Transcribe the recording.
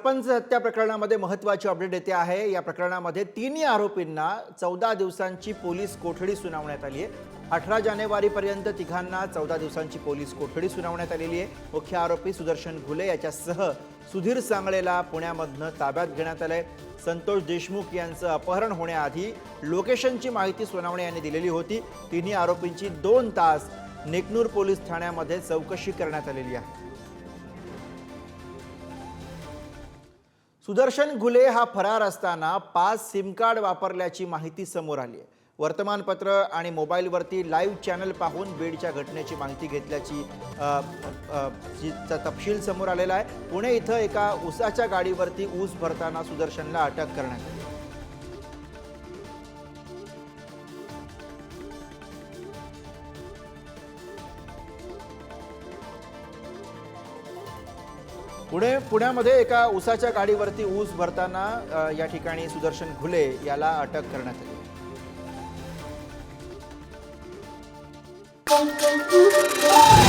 सरपंच हत्या प्रकरणामध्ये महत्त्वाची अपडेट येते आहे. या प्रकरणामध्ये तिन्ही आरोपींना चौदा दिवसांची पोलीस कोठडी सुनावण्यात आली आहे. अठरा जानेवारीपर्यंत तिघांना चौदा दिवसांची पोलीस कोठडी सुनावण्यात आलेली आहे. मुख्य आरोपी सुदर्शन घुले याच्यासह सुधीर सांगळेला पुण्यामधनं ताब्यात घेण्यात आलं आहे संतोष देशमुख यांचं अपहरण होण्याआधी लोकेशनची माहिती सोनावणे यांनी दिलेली होती. तिन्ही आरोपींची दोन तास नेकनूर पोलीस ठाण्यामध्ये चौकशी करण्यात आलेली आहे. सुदर्शन घुले हा फरार असताना पाच सिम कार्ड वापरल्याची माहिती समोर आली आहे. वर्तमानपत्र आणि मोबाईलवरती लाईव्ह चॅनल पाहून बीडच्या घटनेची माहिती घेतल्याची चा तपशील समोर आलेला आहे. पुणे इथं एका ऊसाच्या गाडीवरती ऊस भरताना सुदर्शनला अटक करण्यात आली. पुणे पुण्यामध्ये एका ऊसाच्या गाडीवरती ऊस भरताना या ठिकाणी सुदर्शन घुले याला अटक करण्यात आली Thank you.